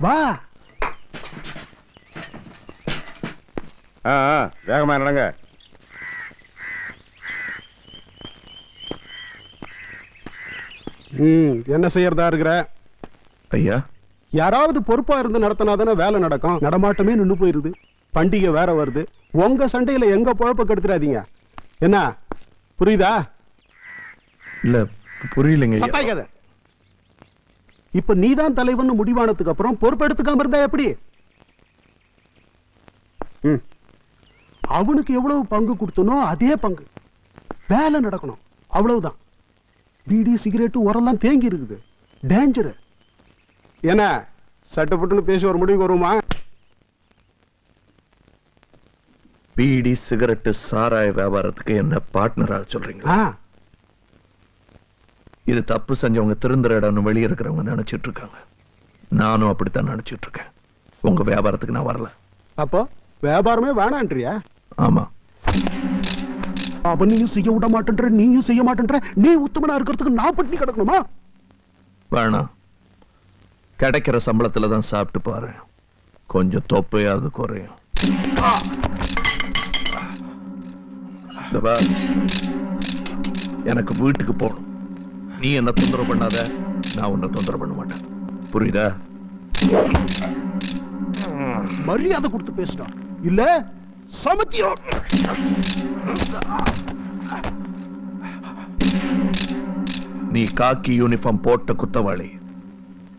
வா. ஆ ஆ, வேகமா நடங்க. ம் என்ன செய்யறதா இருக்கிற? ஐயா. யாராவது பொறுப்பா இருந்து நடத்தினாதானே வேலை நடக்கும். நடமாட்டமே நின்னு போயிருது. பண்டிகை வேற வருது. உங்க சண்டையில எங்க பொழப்ப கெடுத்துறாதீங்க. என்ன? புரியுதா? இல்ல புரியலைங்க. சத்தாய்க்காத இப்ப நீதான் தலைவன் முடிவானதுக்கு அப்புறம் பொறுப்பெடுத்துக்காம இருந்தா எப்படி. அவனுக்கு எவ்வளவு பங்கு கொடுத்தனோ அதே பங்கு. வேலை நடக்கணும். அவ்வளவுதான். பீடி சிகரெட்டு உரெல்லாம் தேங்கி இருக்குது. டேஞ்சரு என்ன? சட்டப்பட்டுன்னு பேசி ஒரு முடிவுக்கு வருமா பீடி சிகரெட்டு சாராய வியாபாரத்துக்கு என்ன பார்ட்னராக சொல்றீங்க ஆ. இது தப்பு செஞ்சவங்க திருந்துற இடம்னு வெளியே இருக்கிறவங்க நினைச்சிட்டு இருக்காங்க. நானும் அப்படித்தான் நினைச்சிட்டு இருக்கேன். உங்க வியாபாரத்துக்கு நான் வரல. அப்போ வியாபாரமே வேணான்றியா? ஆமா. அவனையும் செய்ய விட மாட்டேன்ற நீயும் செய்ய மாட்டேன்ற நீ உத்தமனா இருக்கிறதுக்கு நான் பட்டினி கிடக்கணுமா? வேணாம். கிடைக்கிற சம்பளத்துல தான் சாப்பிட்டு பாரு. கொஞ்சம் தொப்பையாவது குறையும் எனக்கு வீட்டுக்கு போகணும். நீ என்ன தொந்தரவு பண்ணாத? நான் உன்னை தொந்தரவு பண்ண மாட்டேன். புரியுதா? மரியாதை கொடுத்து பேசுடா. இல்ல சமத்தியம். நீ காக்கி யூனிஃபார்ம் போட்ட குத்தவாளி.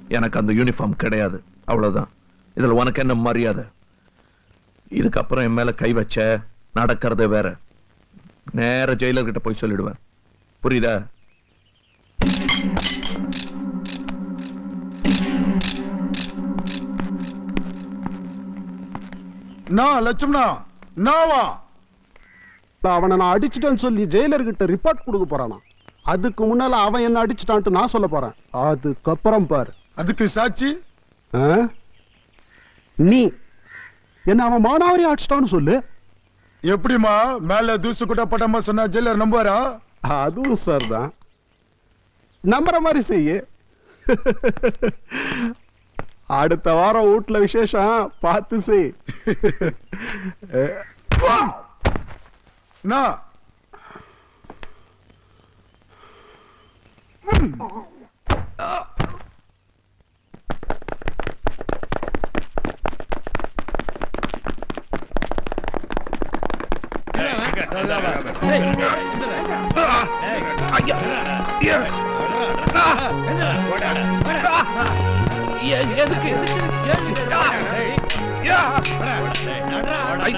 எனக்கு அந்த யூனிஃபார்ம் கிடையாது. அவ்வளவுதான். இதுல உனக்கு என்ன மரியாதை? இதுக்கப்புறம் என் மேல கை வச்ச நடக்கிறதே வேற. நேர ஜெயிலர் கிட்ட போய் சொல்லிடுவேன். புரியுதா? நான் லட்சுமணா நாவா? அவனை நான் அடிச்சிட்டேன்னு சொல்லி ஜெயிலர் கிட்ட ரிப்போர்ட் கொடுக்க போறானா? அதுக்கு முன்னால அவன் என்ன அடிச்சிட்டான்ட்டு நான் சொல்ல போறேன். அதுக்கப்புறம் பாரு. அதுக்கு சாட்சி? நீ என்ன அவன் மானாவரி அடிச்சிட்டான்னு சொல்லு. எப்படிமா மேல தூசு கூட பட்டமா சொன்னா ஜெயிலர் நம்புவாரா? அதுவும் சார் தான். நம்புற மாதிரி செய்யு. அடுத்த வாரம் வீட்டுல விசேஷம் பார்த்து செய் நான்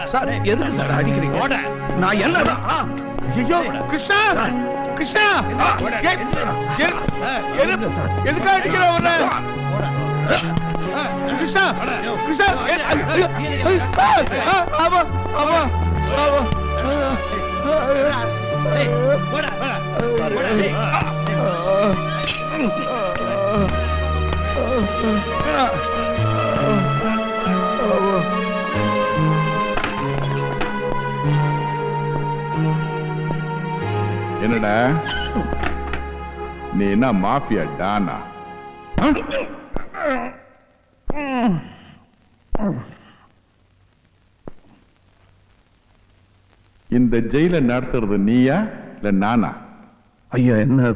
சார் எதுக்கு சார் அடிக்கிறீங்க? நான் என்ன ஐயோ கிருஷ்ணா கிருஷ்ணா. எதுக்கு சார்? எதுக்கு அடிக்கிற உன்னை? கிருஷ்ணா கிருஷ்ணா ஆமா ஆமா ஆமா. என்னடா? நீ என்ன மாஃபியா டானா? இந்த ஜெயில நடத்துறது நீயா இல்ல நானா? ஐயா என்ன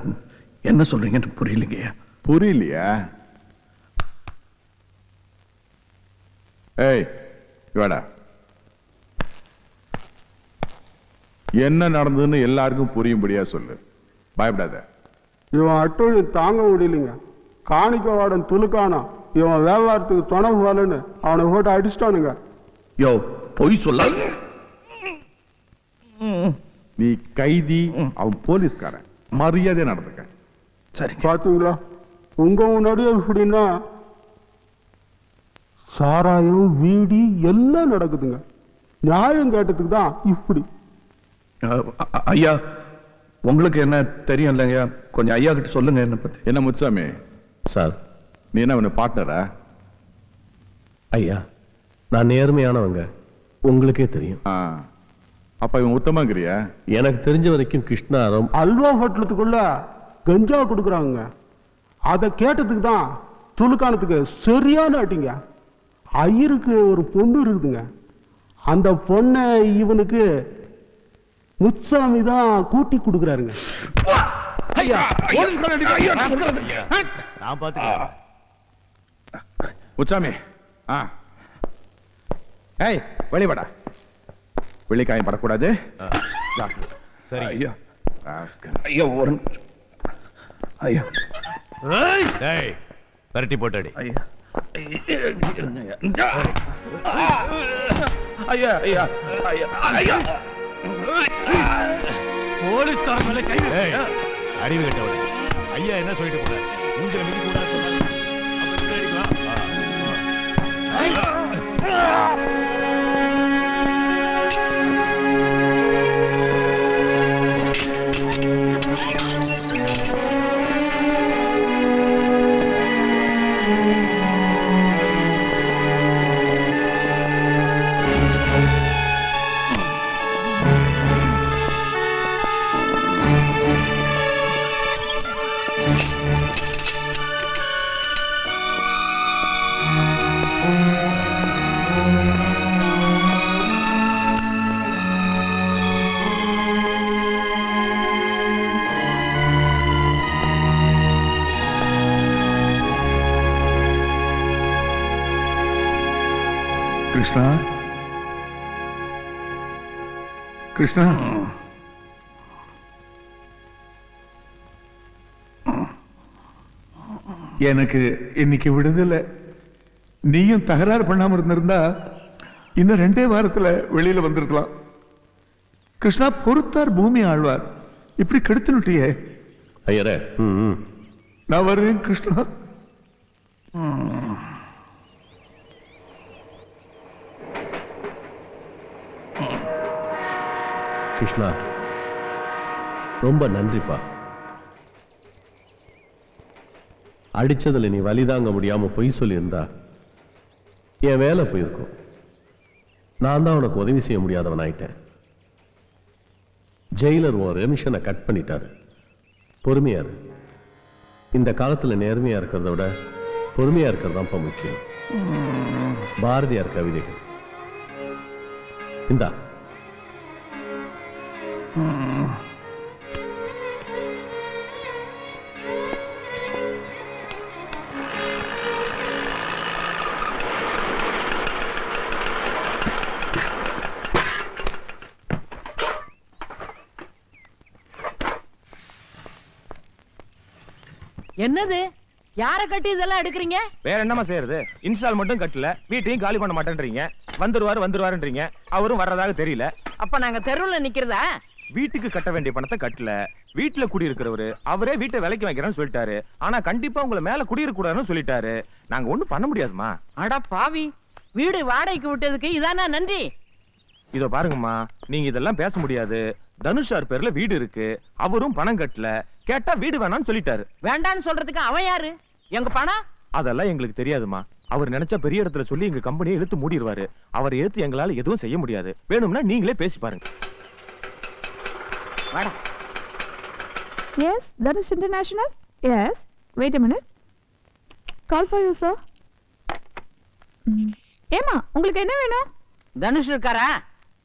என்ன சொல்றீங்கன்னு புரியலைங்க புரியலையா? ஏய் இவாடா என்ன நடந்ததுன்னு எல்லாருக்கும் புரியும்படியா சொல்லு. பயப்படாத. இவன் அட்டொழி தாங்க முடியலைங்க. காணிக்க வாடன் துலுக்கானா? இவன் வியாபாரத்துக்கு துணை போலன்னு அவனை போட்டு அடிச்சிட்டானுங்க. யோ பொய் சொல்ல. நீ கைதி அவன் போலீஸ்காரன். மரியாதை நடந்துக்க. சரிங்க. பாத்தீங்களா? உங்க முன்னாடியே இப்படின்னா சாராயம் வீடி எல்லாம் நடக்குதுங்க. நியாயம் கேட்டதுக்கு தான் இப்படி. ஐயா உங்களுக்கு என்ன தெரியும் இல்லைங்க கொஞ்சம் ஐயா கிட்ட சொல்லுங்க என்ன பத்தி. என்ன முத்துசாமி? சார். நீ என்ன அவனு பார்ட்னரா ஐயா நான் நேர்மையானவங்க. உங்களுக்கே தெரியும். ஆ. அப்ப இவன் உத்தமாங்கிறியா? எனக்கு தெரிஞ்ச வரைக்கும் கிருஷ்ணா ரொம்ப அல்வா ஹோட்டலுக்குள்ள கஞ்சா கொடுக்குறாங்க. அதை கேட்டதுக்கு தான் துளுக்கானத்துக்கு சரியான அட்டிங்க ஐயருக்கு ஒரு பொண்ணு இருக்குதுங்க. அந்த பொண்ணை இவனுக்கு முத்சாமி தான் கூட்டி கொடுக்குறாருங்க. நான் பாத்துக்கிறேன். முச்சாமி ஆ. ஏய் வெளிப்படா வெளிக்காயம் படக்கூடாது. ஐயா ராஸ்கல். ஐயா ஒரு நிமிஷம். ஐயா. டேய் பரட்டி போட்டடி ஐயா. ஐயா ஐயா ஐயா ஐயா போலீஸ்கார மேல கை அறிவு கட்டவனே ஐயா என்ன சொல்லிட்டு போறாரு மூஞ்சில மிதி கூடாது சொன்னாரு. அப்ப பின்னாடி வா. கிருஷ்ணா? கிருஷ்ணா? எனக்கு இன்னைக்கு விடுதலை. நீயும் தகராறு பண்ணாம இருந்திருந்தா இன்னும் ரெண்டே வாரத்துல வெளியில வந்திருக்கலாம். கிருஷ்ணா பொறுத்தார் பூமி ஆழ்வார். இப்படி கெடுத்துனுட்டியே ஐயரே. நான் வருவேன் கிருஷ்ணா. கிருஷ்ணா ரொம்ப நன்றிப்பா. அடிச்சதுல நீ வலிதாங்க முடியாம பொய் சொல்லியிருந்தா என் வேலை போயிருக்கும். நான் தான் உனக்கு உதவி செய்ய முடியாதவன் ஆயிட்டேன். ஜெயிலர் உன் ரெமிஷனை கட் பண்ணிட்டாரு. பொறுமையாரு இந்த காலத்துல நேர்மையா இருக்கிறத விட பொறுமையா இருக்கிறது தான்ப்பா முக்கியம். பாரதியார் கவிதைகள். இந்தா. என்னது? யார கட்டி இதெல்லாம் எடுக்கிறீங்க? வேற என்னமா செய்யறது? இன்ஸ்டால் மட்டும் கட்டல. வீட்டையும் காலி பண்ண மாட்டேன்றீங்க. வந்துருவாரு வந்துருவாருன்றீங்க. அவரும் வர்றதாக தெரியல. அப்ப நாங்க தெருவுல நிக்கிறதா? வீட்டுக்கு கட்ட வேண்டிய பணத்தை கட்டல. வீட்டுல குடியிருக்கிறவரு அவரே வீட்டை விலைக்கு வைக்கிறேன்னு சொல்லிட்டாரு. ஆனா கண்டிப்பா உங்களை மேல கூடாதுன்னு சொல்லிட்டாரு. நாங்க ஒண்ணும் பண்ண முடியாதுமா அட பாவி வீடு வாடகைக்கு விட்டதுக்கு இதானா நன்றி? இதோ பாருங்கம்மா நீங்க இதெல்லாம் பேச முடியாது. தனுஷார் பேர்ல வீடு இருக்கு. அவரும் பணம் கட்டல. கேட்டா வீடு வேணாம்னு சொல்லிட்டாரு. வேண்டான்னு சொல்றதுக்கு அவன் யாரு? எங்க பணம்? அதெல்லாம் எங்களுக்கு தெரியாதுமா அவர் நினைச்சா பெரிய இடத்துல சொல்லி எங்க கம்பெனியை இழுத்து மூடிடுவாரு அவர் எடுத்து எங்களால எதுவும் செய்ய முடியாது. வேணும்னா நீங்களே பேசி பாருங்க. வாடா. Yes, that is international. Yes. Wait a minute. Call for you, sir. ம். ஏம்மா உங்களுக்கு என்ன வேணும்? தனுஷ் இருக்காரா.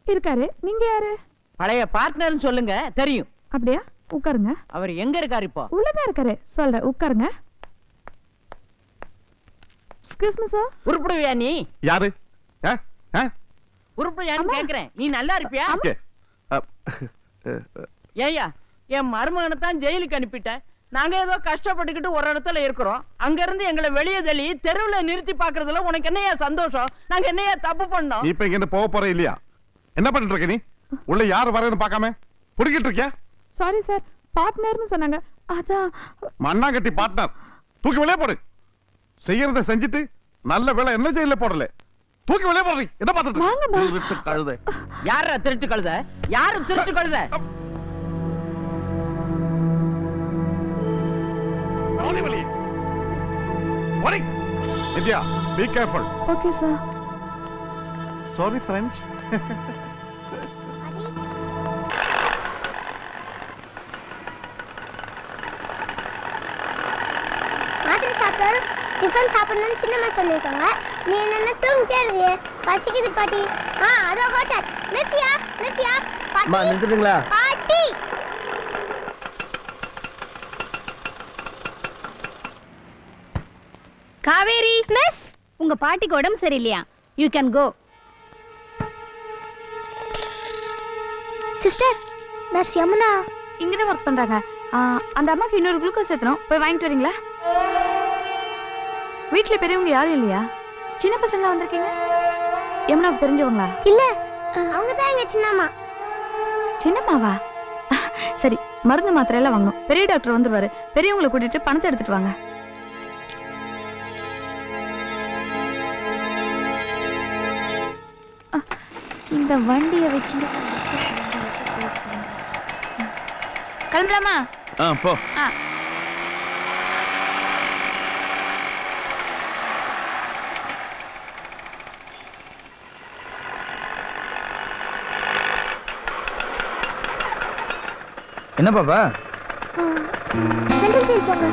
இருக்காரு நீங்க யாரு? பழைய பார்ட்னர்னு சொல்லுங்க தெரியும். அப்படியா? உட்காருங்க. அவர் எங்க இருக்காரு இப்போ? உள்ளதான் இருக்காரு. சொல்றேன் உட்காருங்க. எக்ஸ்கியூஸ் மீ சார் உருப்பிடுவியா நீ? யாரு? உருப்பிடுவியான்னு. கேக்குறேன். நீ நல்லா இருப்பியா? ஏ, அ, அ, ஏய்யா என் மருமகனை தான் ஜெயிலுக்கு அனுப்பிட்டேன். நாங்க ஏதோ கஷ்டப்பட்டுக்கிட்டு ஒரு இடத்துல இருக்கிறோம். அங்க இருந்து எங்களை வெளியே தள்ளி தெருவுல நிறுத்தி பாக்குறதுல உனக்கு என்னையா சந்தோஷம்? நாங்க என்னையா தப்பு பண்ணோம்? இப்ப இங்க இருந்து போக போற இல்லையா? என்ன பண்ணிட்டு இருக்க நீ? உள்ள யாரு வரேன்னு பார்க்காம? புடிக்கிட்டு இருக்கியா? சாரி சார் பார்ட்னர்னு சொன்னாங்க. அதான். மண்ணாங்கட்டி பார்ட்னர் தூக்கி வெளியே போடு. செய்யறத செஞ்சுட்டு நல்ல வேலை என்ன ஜெயில போடல. தூக்கி வெளியே போடுறீ என்ன பார்த்துட்டு. திருட்டு கழுதை. யார திருட்டு கழுத? யாரு திருட்டு கழுத? ஓடி வெளியே ஓடி Nithya be careful okay sir sorry friends tiffin சாப்பிடணும்னு சின்னம்மா சொல்லியிருக்காங்க. நீ என்னென்ன தூங்கிட்டே இருக்கியே? பசிக்குது பாட்டி. ஆ அதோ ஹோட்டல் நித்யா நித்யா பாட்டி. பாட்டி. காவேரி. மிஸ் உங்க பாட்டிக்கு உடம்பு சரியில்லையா? You can go sister nurse Yamuna. இங்கே தான் ஒர்க் பண்ணுறாங்க அந்த அம்மாக்கு இன்னொரு குளுக்கோஸ் ஏற்றணும் போய் வாங்கிட்டு வரீங்களா? வீட்டில் பெரியவங்க யாரும் இல்லையா? சின்ன பசங்க வந்திருக்கீங்க? யமுனாவுக்கு தெரிஞ்சவங்களா? இல்ல. அவங்க தான் எங்க சின்னம்மா சின்னம்மாவா சரி மருந்து மாத்திரை எல்லாம் வாங்கணும். பெரிய டாக்டர் வந்துருவாரு. பெரியவங்களை கூட்டிட்டு பணத்தை எடுத்துட்டு வாங்க. இந்த வண்டியை வச்சுட்டு கிளம்பலாமா? ஆ போ. ஆ. என்ன பாப்பா? சென்ட்ரல் ஜெயில் போங்க.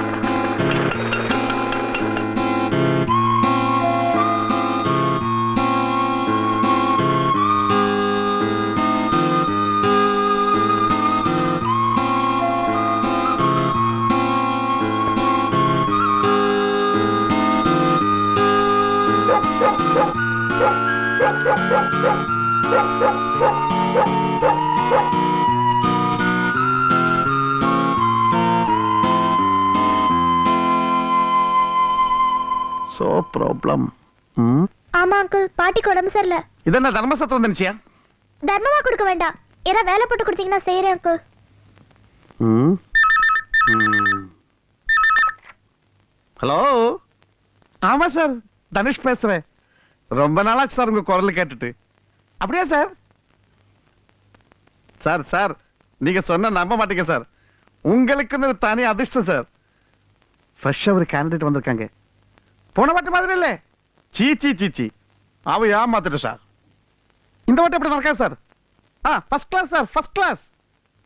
சோ ப்ராப்ளம் ம் ஆமா அங்கிள் பாட்டிக்கு உடம்பு சரியில்லை. இதென்ன தர்மசத்திரம் நினைச்சியா தர்மமா கொடுக்க வேண்டாம். ஏன்னா வேலை போட்டு கொடுத்தீங்கன்னா செய்யறேன் அங்கிள் ம் ம். ஹலோ ஆமா சார் தனுஷ் பேசுறேன். ரொம்ப நாளாச்சு சார் உங்க குரல் கேட்டுட்டு. அப்படியா சார்? சார் சார் நீங்க சொன்ன நம்ப மாட்டீங்க சார். உங்களுக்குன்னு ஒரு தனி அதிர்ஷ்டம் சார். ஃப்ரெஷ்ஷாக ஒரு கேண்டிடேட் வந்திருக்காங்க. போன வாட்டி மாதிரி இல்லை. சீ சீ சீ சீ. அவ ஏமாத்துட்டு சார். இந்த வாட்டி எப்படி நடக்காது சார். ஆ first class sir first class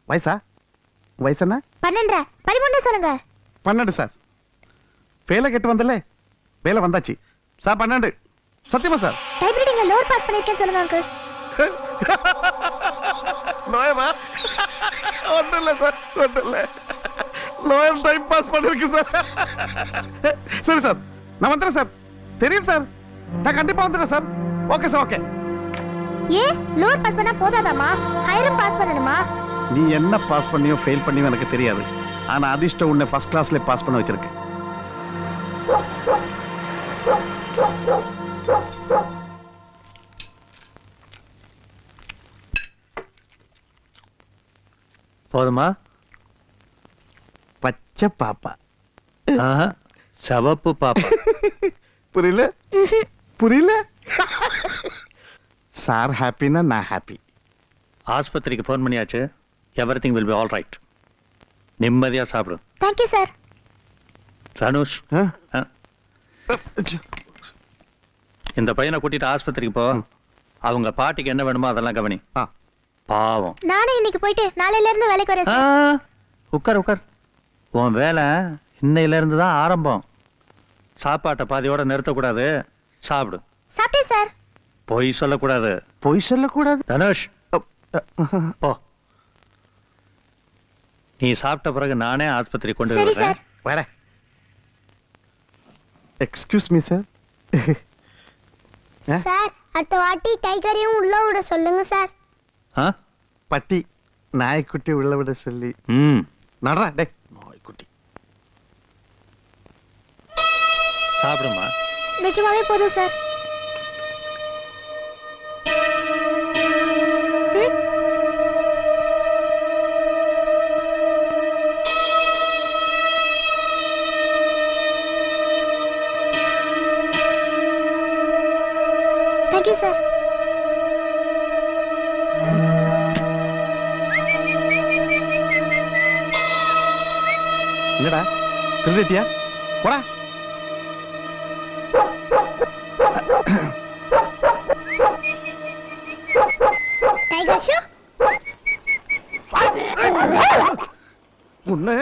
வயசா? வயசு என்ன? பன்னெண்டரை. பதிமூணு சொல்லுங்க. பன்னெண்டு சார். வேலை கெட்டு வந்தல? வேலை வந்தாச்சு. சார் பன்னெண்டு. சத்தியமா சார்? டைப்ரைட்டிங்ல லோவர் பாஸ் பண்ணிருக்கேன்னு சொல்லுங்க அங்கிள் லோயமா ஒன்றும் இல்லை சார் ஒன்றும் இல்லை லோயர் டைம் பாஸ் பண்ணிருக்கு சார். சரி சார் நான் வந்துடுறேன் சார். தெரியும் சார். நான் கண்டிப்பா வந்துடுறேன் சார். Okay sir okay. ஏன் லோவர் பாஸ் பண்ணா போதாதாமா ஹையரும் பாஸ் பண்ணணுமா? நீ என்ன பாஸ் பண்ணியோ ஃபெயில் பண்ணியோ எனக்கு தெரியாது. ஆனா அதிர்ஷ்டம் உன்னை ஃபர்ஸ்ட் கிளாஸ்ல பாஸ் பண்ண வச்சிருக்கு. போதுமா? பச்சை பாப்பா. ஆஹா, சிவப்பு பாப்பா. புரியல? புரியல? சார் ஹாப்பினா நான் ஹாப்பி ஆஸ்பத்திரிக்கு ஃபோன் பண்ணியாச்சு. Everything will be all right நிம்மதியா சாப்பிடு. Thank you sir Dhanush. ஆ, இந்த பையனை கூட்டிட்டு ஆஸ்பத்திரிக்கு போ. அவங்க பாட்டிக்கு என்ன வேணுமோ அதெல்லாம் கவனி. ஆ. பாவம். நானும் இன்னைக்கு போயிட்டு நாளையில இருந்து வேலைக்கு வரேன் உட்கார் உட்கார் உன் வேலை இன்னையில இருந்து தான் ஆரம்பம். சாப்பாட்டை பாதியோட நிறுத்தக்கூடாது. சாப்பிடு. சாப்பிட்டேன் சார். பொய் சொல்லக்கூடாது. பொய் சொல்லக்கூடாது? தனுஷ். போ. நீ சாப்பிட்ட பிறகு நானே ஆஸ்பத்திரி கொண்டு வரேன் சார். வர. Excuse me sir? சார் அடுத்த வாட்டி டைகரையும் உள்ள விட சொல்லுங்க சார். ஆ? பட்டி நாய்க்குட்டி உள்ள விட சொல்லி. நடரா டே நாய்க்குட்டி. சாப்பிடுமா நிஜமாவே போதும் சார். திருடிட்டியா போடா டைகர் ஷூ உன்னை